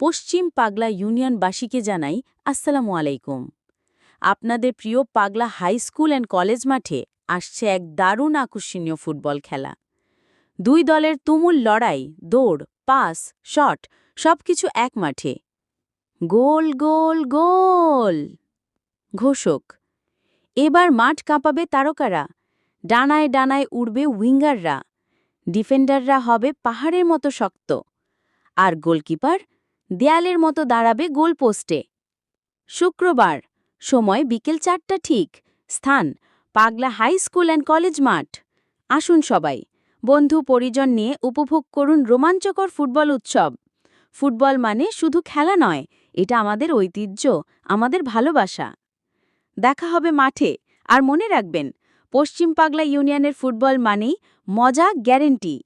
পশ্চিম পাগলা ইউনিয়নবাসীকে জানাই আসসালামু আলাইকুম। আপনাদের প্রিয় পাগলা হাই স্কুল অ্যান্ড কলেজ মাঠে আসছে এক দারুণ আকর্ষণীয় ফুটবল খেলা। দুই দলের তুমুল লড়াই, দৌড়, পাস, শট, সবকিছু এক মাঠে। গোল গোল গোল! ঘোষক, এবার মাঠ কাঁপাবে তারকারা। ডানায় ডানায় উড়বে উইঙ্গাররা। ডিফেন্ডাররা হবে পাহাড়ের মতো শক্ত। আর গোলকিপার দেয়ালের মতো দাঁড়াবে গোলপোস্টে শুক্রবার, সময় বিকেল চারটা ঠিক। স্থান, পাগলা হাই স্কুল অ্যান্ড কলেজ মাঠ। আসুন সবাই। বন্ধু পরিজন নিয়ে উপভোগ করুন রোমাঞ্চকর ফুটবল উৎসব। ফুটবল মানে শুধু খেলা নয়, এটা আমাদের ঐতিহ্য, আমাদের ভালোবাসা। দেখা হবে মাঠে। আর মনে রাখবেন, পশ্চিম পাগলা ইউনিয়নের ফুটবল মানেই মজা গ্যারেন্টি।